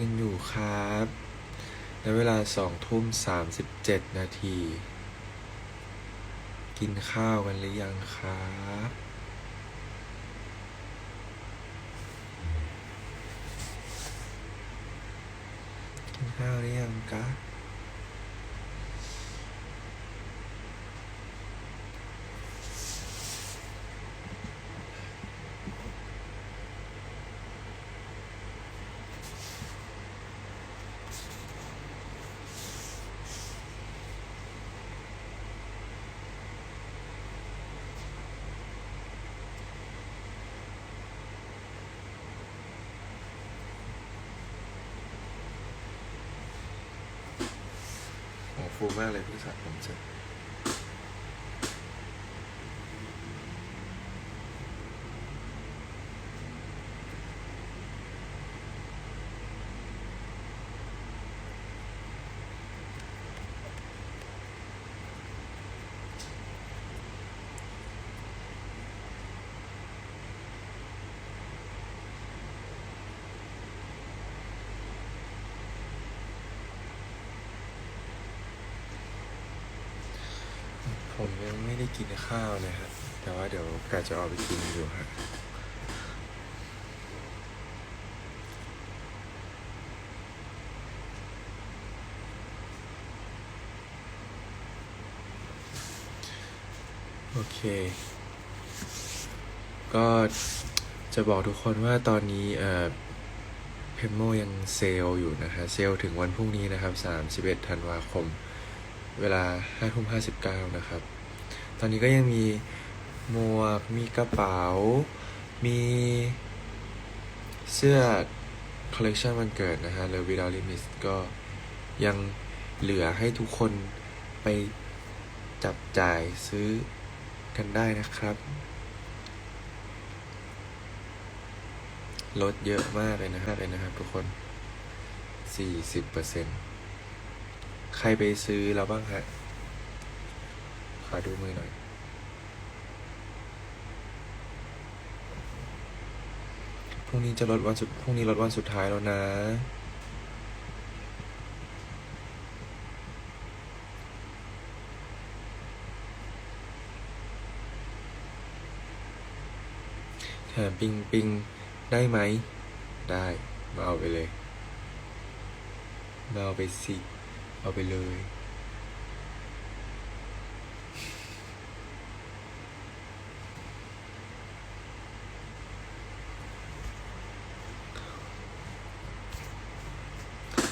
กันอยู่ครับในเวลาสองทุ่มสามสิบเจ็ดนาที กินข้าวกันหรือยังครับกินข้าวหรือยังกะโอ้ ฟูมากเลยพี่สัตว์ผมเจอผมยังไม่ได้ กินข้าวเลยฮะแต่ว่าเดี๋ยวกะจะออกไปกินอยู่ฮะโอเค ก็จะบอกทุกคนว่าตอนนี้เอ่อเพมโมยังเซลล์อยู่นะฮะ เซลล์ถึงวันพรุ่งนี้นะครับ 31 ธันวาคม เวลา5ทุ่ม59 นะครับ ตอนนี้ก็ยังมีหมวก มีกระเป๋า มีเสื้อคอลเล t ชันวันเกิดนะฮะเลยวิดาลิมิสก็ยังเหลือให้ทุกคนไปจับจ่ายซื้อกันได้นะครับ ลดเยอะมากเลยนะครับเลยนะครับทุกคน 40%ใครไปซื้อแล้วบ้างฮะ ขอดูมือหน่อย พรุ่งนี้จะลดวันสุด พรุ่งนี้ลดวันสุดท้ายแล้วนะ แถมปิงปิงได้ไหม ได้ มาเอาไปเลย มาเอาไปสิ เอาไปเลย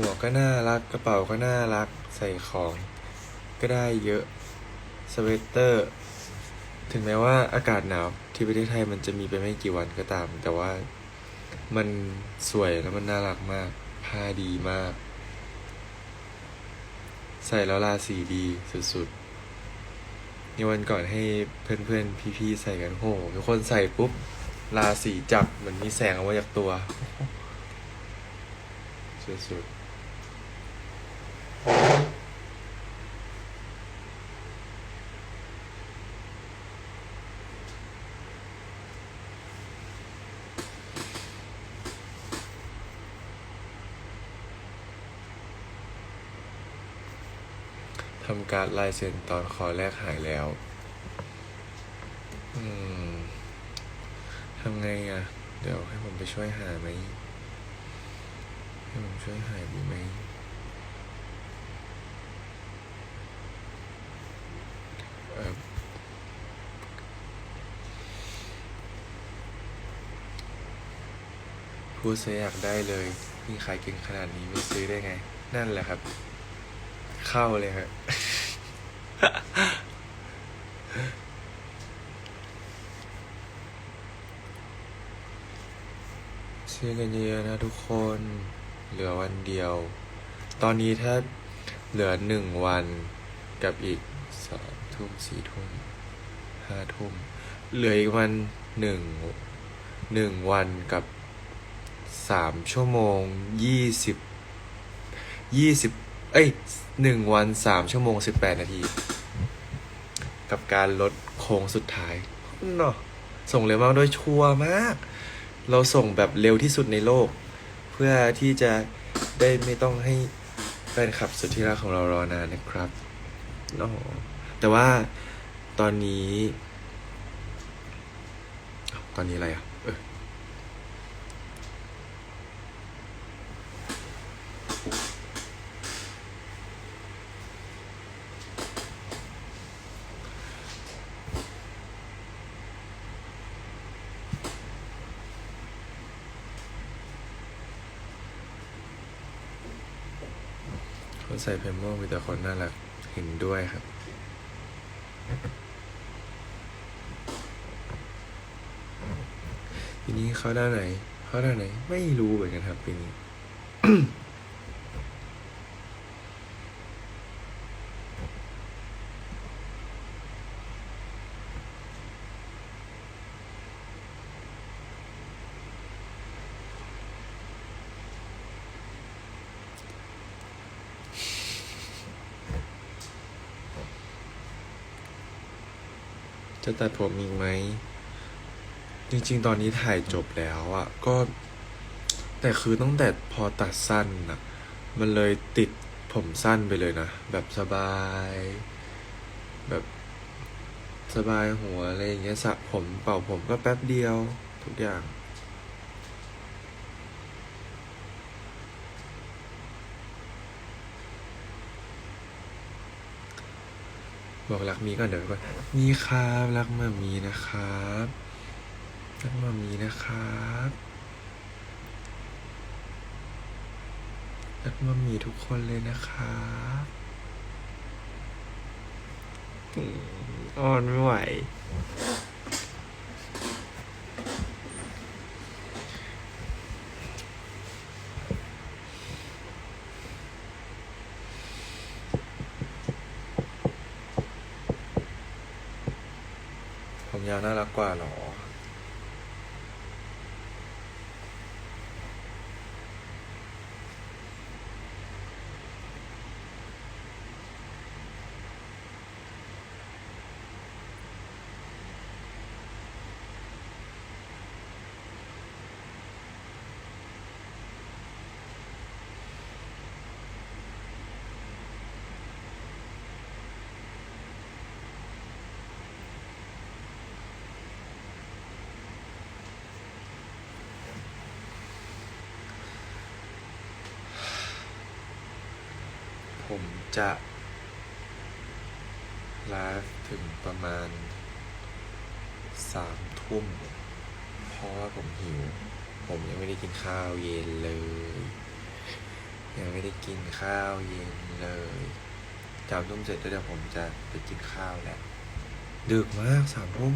หมวกก็น่ารัก กระเป๋าก็น่ารัก ใส่ของก็ได้เยอะ สเวตเตอร์ ถึงแม้ว่าอากาศหนาวที่ประเทศไทยมันจะมีไปไม่กี่วันก็ตาม แต่ว่ามันสวยแล้วมันน่ารักมาก ผ้าดีมาก ใส่แล้วราสีดีสุดๆในวันก่อนให้เพื่อนๆ พี่ๆ ใส่กันโหทุกคนใส่ปุ๊บ ราสีจับเหมือนมีแสงออกมาจากตัวสุดๆ ทำการลายเซ็นตอนคอแรกหายแล้ว อืมทำไงอะ เดี๋ยวให้ผมไปช่วยหาไหม ให้ผมช่วยหาดีไหมพูดเสียอยากได้เลยมีขายเก่งขนาดนี้ไม่ซื้อได้ไง นั่นแหละครับ เข้าเลยครับ ซื้อกันเยอะนะทุกคน เหลือวันเดียว ตอนนี้ถ้าเหลือหนึ่งวันกับอีกสองทุ่มสี่ทุ่มห้าทุ่ม เหลืออีกวันหนึ่งหนึ่งวันกับสามชั่วโมงยี่สิบยี่สิบเอ้ยหนึ่งวันสามชั่วโมงสิบแปดนาที กับการลดโค้งสุดท้ายเนาะส่งเร็วมากโดยชัวร์มาก เราส่งแบบเร็วที่สุดในโลก เพื่อที่จะได้ไม่ต้องให้แฟนคลับสุดที่รักของเรารอนานนะครับโอ้โหแต่ว่าตอนนี้อ้าวตอนนี้อะไรอะ ส่เพมโมมีแต่คนน่ารักเห็นด้วยครับ ทีนี้เขาด้านไหน เขาด้านไหน ไม่รู้เหมือนกันครับปีนี้ จะตัดผมอีกไหม จริง ๆ ตอนนี้ถ่ายจบแล้วอะก็ แต่คือตั้งแต่พอตัดสั้นอะมันเลยติดผมสั้นไปเลยนะ แบบสบาย แบบสบายหัวอะไรอย่างเงี้ยสระผมเป่าผมก็แป๊บเดียวทุกอย่าง บอกรักมีก่อนเดี๋ยวก่อนมีครับรักมามีนะครับรักมามีนะครับรักมามีทุกคนเลยนะครับอืมอ่อนไม่ไหว ผมยาวน่ารักกว่าเหรอ ผมจะไลฟ์ถึงประมาณสามทุ่ม เพราะว่าผมหิว ผมยังไม่ได้กินข้าวเย็นเลย ยังไม่ได้กินข้าวเย็นเลยสามทุ่มเสร็จแล้วเดี๋ยวผมจะไปกินข้าวแหละดึกมากสามทุ่ม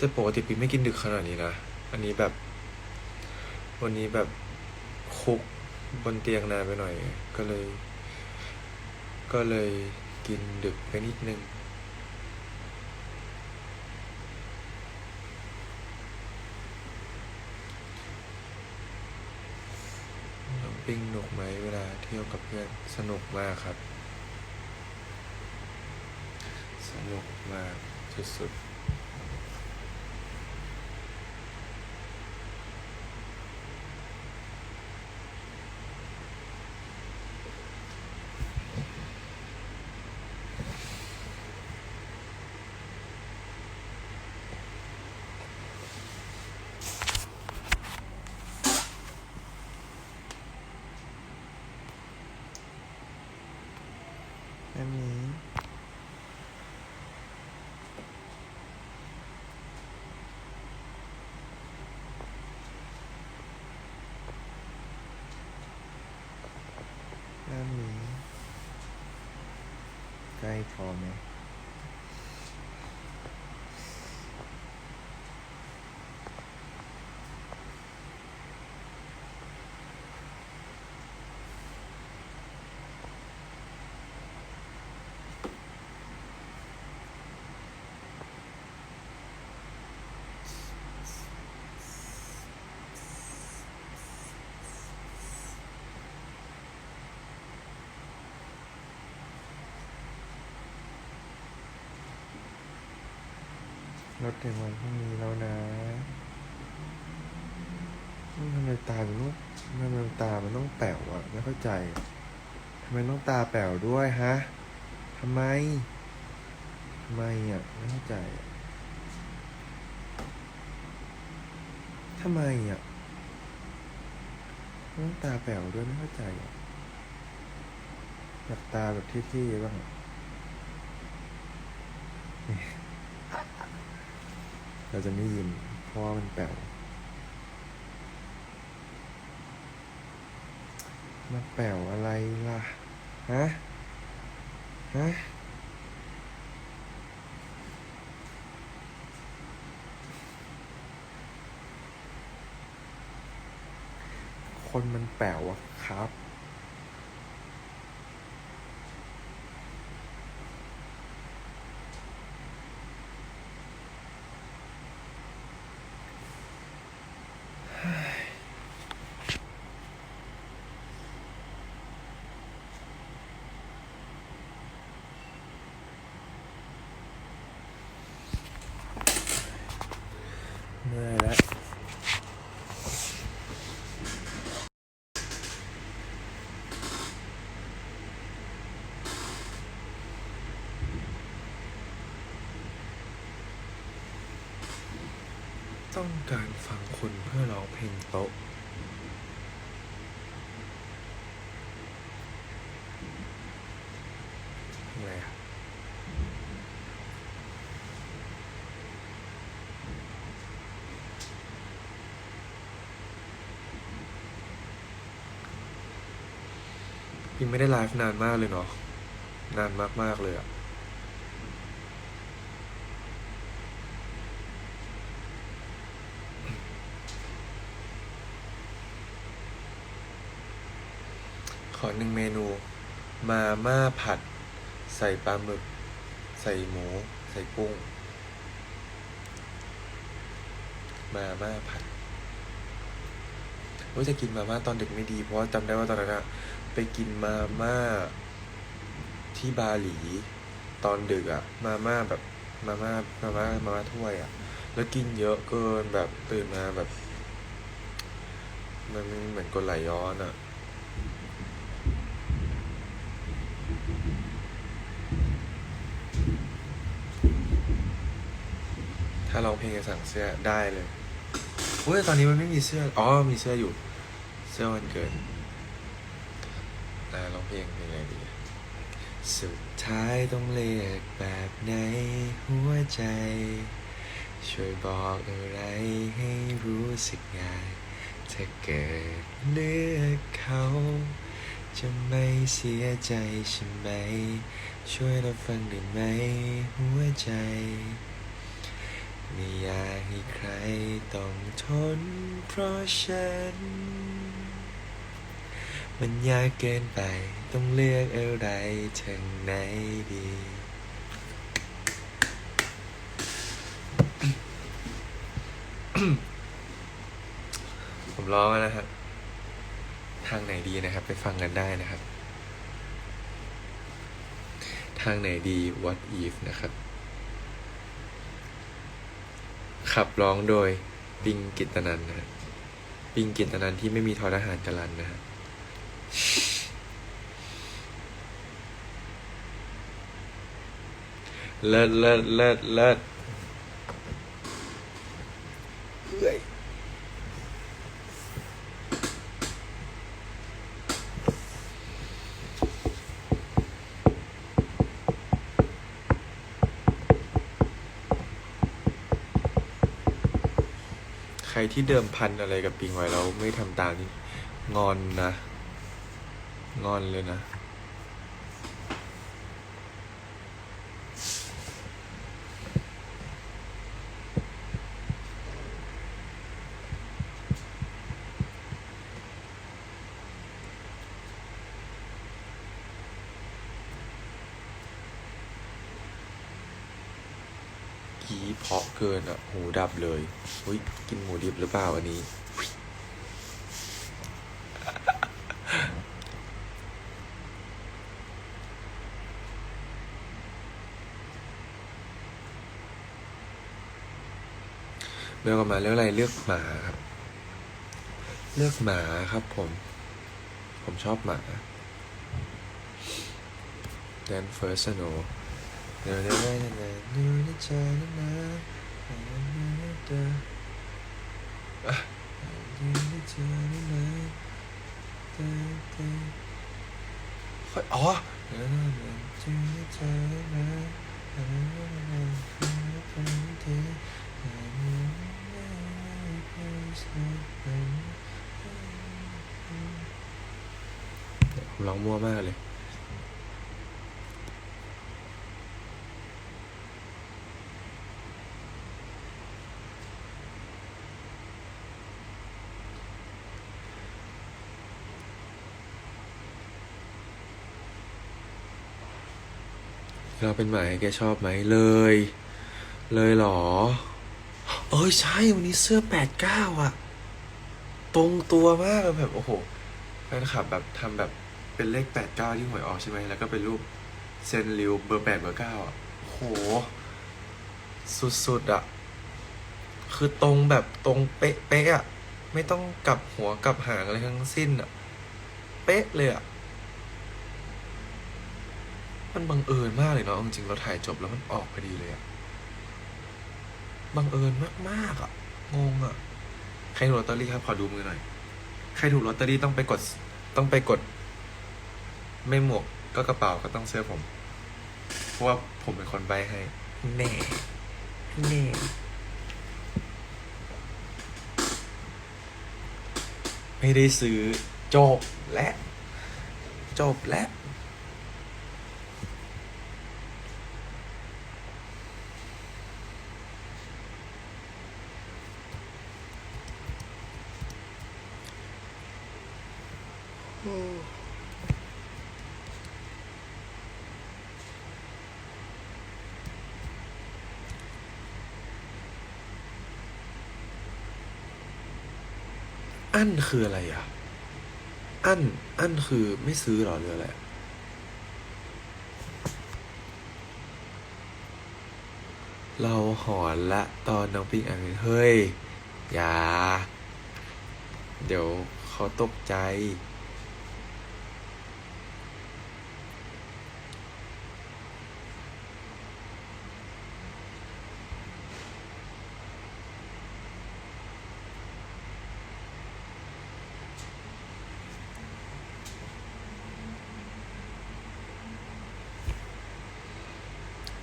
แต่ปกติปีไม่กินดึกขนาดนี้นะ อันนี้แบบ วันนี้แบบคุกบนเตียงนานไปหน่อย ก็เลย ก็เลยกินดึกไปนิดนึง น้องปิ้งหนุกไหมเวลาเที่ยวกับเพื่อน สนุกมากครับ สนุกมากสุดๆ อันนี้ อันนี้ ใกล้พอไหม รถถึงวันพรุ่งนี้แล้วนะทำไมตามันต้องทำไมมันตามันต้องแป๋วอะไม่เข้าใจทำไมต้องตาแป๋วด้วยฮะทำไมทำไมอะไม่เข้าใจอะทำไมอะต้องตาแป๋วด้วยไม่เข้าใจอะอยากตาแบบเท่ๆบ้างอะ เราจะไม่ยิ้มเพราะว่ามันแป๋วมาแป๋วอะไรล่ะ ฮะ ฮะคนมันแป๋วอะครับ ต้องการฟังคุณเพื่อร้องเพลงโต๊ะ อะไรอะยังไม่ได้ไลฟ์นานมากเลยเนาะ นานมาก ๆ เลยอะ ขอหนึ่งเมนู มาม่าผัด ใส่ปลาหมึก ใส่หมู ใส่กุ้ง มาม่าผัดว่าจะกินมาม่าตอนเดึกไม่ดี เพราะจำได้ว่าตอนนั้นอะไปกินมาม่าที่บาหลี ตอนดึกอะมาม่าแบบมาม่ามาม่ามาม่าถ้วยอะแล้วกินเยอะเกินแบบตื่นมาแบบ มันเหมือนกดไหลย้อนอะาร้องเพลงจะสั่งเสื้อได้เลยเฮ้ยตอนนี้มันไม่มีเสื้อ อ๋อ มีเสื้ออยู่ เสื้อวันเกิดอ่าร้องเพลงเพลงอะไรดี สุดท้ายต้องเลือกแบบไหนหัวใจ ช่วยบอกอะไรให้รู้สึกง่ายถ้าเกิดเลือกเขา จะไม่เสียใจใช่ไหม ช่วยรับฟังได้ไหมหัวใจ ไม่อยากให้ใครต้องทนเพราะฉัน มันยากเกินไปต้องเลือกอะไรทางไหนดี ผมร้องแล้วนะครับ ทางไหนดีนะครับ ไปฟังกันได้นะครับ ทางไหนดี What if นะครับ ขับร้องโดยปิงกิตนันนะฮะปิงกิตนันที่ไม่มีทอทหารกรันนะฮะเลิศเลิศเลิศเลิศ รที่เดิมพันอะไรกับปิงไว้แล้วไม่ทำตามนี่งอนนะ งอนเลยนะี้เพาะเกินอะหูดับเลยอุ้ยกินหมูดิบหรือเปล่าอันนี้เลือกอกมาเลือกอะไรเลือกหมาครับ เลือกหมาครับผม ผมชอบหมา then first snow อแล้วนะเดี๋ยวอะเดี๋ยวเดี๋ยวเจอแล้วนะเดี๋ยวเดี๋ยวค่อยอ๋อเดี๋ยวเดี๋ยวเดี๋ยวเจอเจอแล้วนะเดี๋ยวเดี๋ยวเดี๋ยวเดี๋ยวเดี๋ยวเดี๋ยวผมร้องมั่วมากเลย เราเป็นหมาแกชอบไหมเลย เลยหรอ เอ้ยใช่วันนี้เสื้อแปดเก้าอะตรงตัวมากแบบโอ้โหแฟนคลับแบบทำแบบเป็นเลขแปดเก้าที่หวยออกใช่ไหมแล้วก็เป็นรูปเซนริวเบอร์แปดเบอร์เก้าอะโอ้โห สุดๆอะคือตรงแบบตรงเป๊ะเป๊ะอะไม่ต้องกลับหัวกลับหางอะไรทั้งสิ้นอะเป๊ะเลยอะ มันบังเอิญมากเลยเนาะจริงๆเราถ่ายจบแล้วมันออกพอดีเลยอะบังเอิญมากๆอะงงอะใครถูกลอตเตอรี่ครับขอดูมือหน่อยใครถูกลอตเตอรี่ต้องไปกดต้องไปกด ไม่หมวกก็กระเป๋าก็ต้องเสื้อผม เพราะว่าผมเป็นคนใบให้แน่แน่ไม่ได้ซื้อจบและ จบและ อั้นคืออะไรอะ อั้น อั้นคือไม่ซื้อหรอหรืออะไรเราหอนละตอนน้องปิงอ่านเฮ้ย อย่า เดี๋ยวเขาตกใจ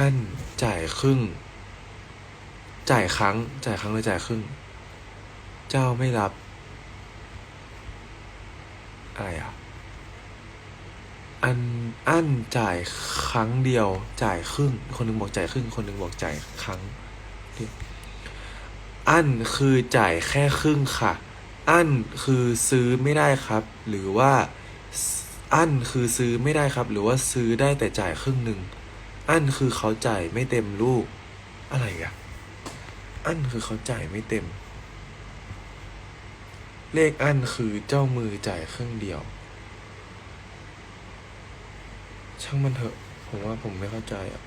อันจ่ายครึ่ง จ่ายครั้ง จ่ายครั้งหรือจ่ายครึ่ง เจ้าไม่รับ อะไรอะ อันอันจ่ายครั้งเดียว จ่ายครึ่ง คนหนึงบอกจ่ายครึ่ง คนหนึงบอกจ่ายครั้ง อันคือจ่ายแค่ครึ่งค่ะ อันคือซื้อไม่ได้ครับ หรือว่าอันคือซื้อไม่ได้ครับ หรือว่าซื้อได้แต่จ่ายครึ่งหนึ่ง อันคือเขาจ่ายไม่เต็มลูก อะไรอะอันคือเขาจ่ายไม่เต็ม เลขอันคือเจ้ามือจ่ายครึ่งเดียว ช่างมันเถอะ ผมว่าผมไม่เข้าใจอะ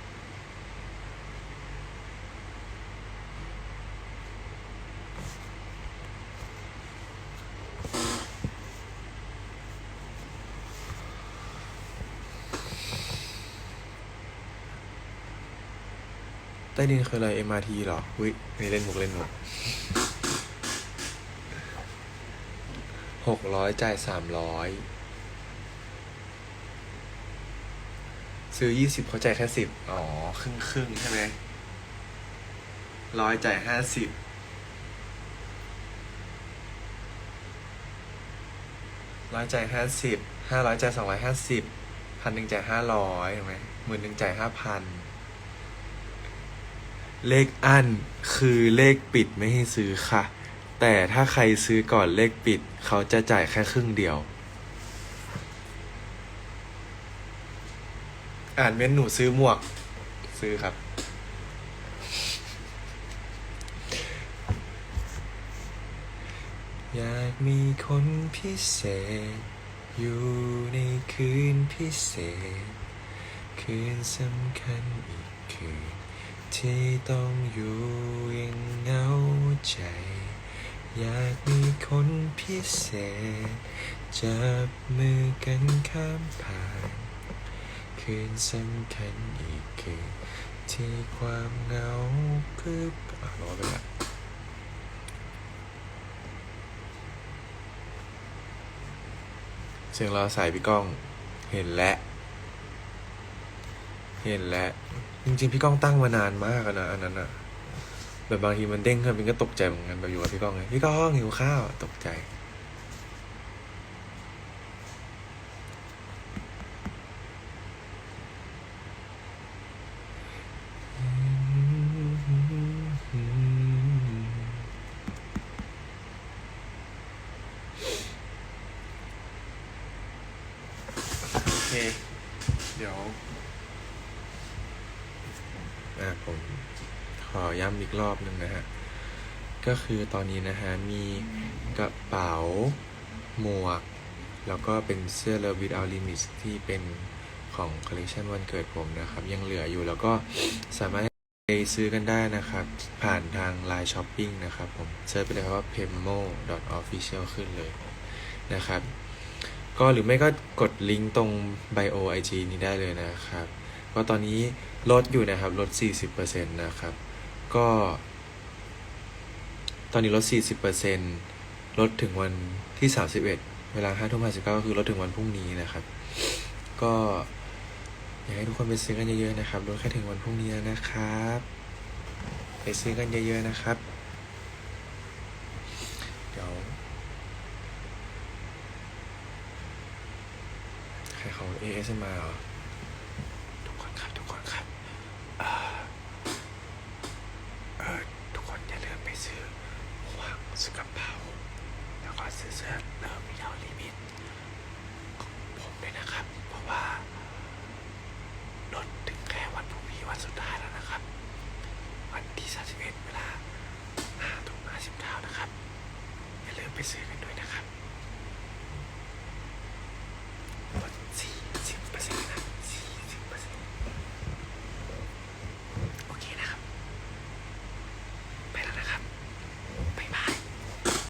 ใต้ดินคืออะไร MRT เหรอวินี่เล่นมุกเล่นมุกหกร้อยจ่ายสามร้อยซื้อยี่สิบเขาจ่ายแค่สิบอ๋อ ครึ่งครึ่งใช่ไหมร้อยจ่ายห้าสิบร้อยจ่ายห้าสิบห้าร้อยจ่ายสองร้อยห้าสิบพันหนึ่งจ่ายห้าร้อยถูกไหมหมื่นหนึ่งจ่ายห้าพัน เลขอันคือเลขปิดไม่ให้ซื้อค่ะ แต่ถ้าใครซื้อก่อนเลขปิด เขาจะจ่ายแค่ครึ่งเดียว อ่านเม้นหนูซื้อหมวก ซื้อครับ อยากมีคนพิเศษ อยู่ในคืนพิเศษ คืนสำคัญอีกคืน ที่ต้องอยู่อยังเหงาใจ อยากมีคนพิเศษ จับมือกันข้ามผ่าน คืนสำคัญอีกคือที่ความเหงาคืออะร้อไปละเสียงเราสายพี่ก้อง เห็นแล้ว เห็นแล้ว จริงๆ พี่ก้องตั้งมานานมากอะนะอันนั้นอะแบบบางทีมันเด้งขึ้นพี่ก็ตกใจเหมือนกันแบบอยู่กับพี่ก้องไงพี่ก้องหิวข้าวตกใจ โอเค เดี๋ยว อะผมขอย้ำอีกรอบหนึ่งนะฮะ ก็คือตอนนี้นะฮะมีกระเป๋าหมวก แล้วก็เป็นเสื้อ Love Without Limits ที่เป็นของคอลเลคชันวันเกิดผมนะครับ ยังเหลืออยู่แล้วก็สามารถไปซื้อกันได้นะครับ ผ่านทาง Line Shopping นะครับผมเซิร์ชไปเลยครับว่า pemo official ขึ้นเลยนะครับ ก็หรือไม่ก็กดลิงก์ตรง bio IG นี้ได้เลยนะครับ ก็ตอนนี้ลดอยู่นะครับลด 40%นะครับ ก็ ตอนนี้ลด 40%ลดถึงวันที่ 31 เวลา5ทุ่ม59ก็คือลดถึงวันพรุ่งนี้นะครับ ก็อยากให้ทุกคนไปซื้อกันเยอะๆนะครับลดแค่ถึงวันพรุ่งนี้นะครับ ไปซื้อกันเยอะๆนะครับ เดี๋ยวใครเขา ASMR เหรอ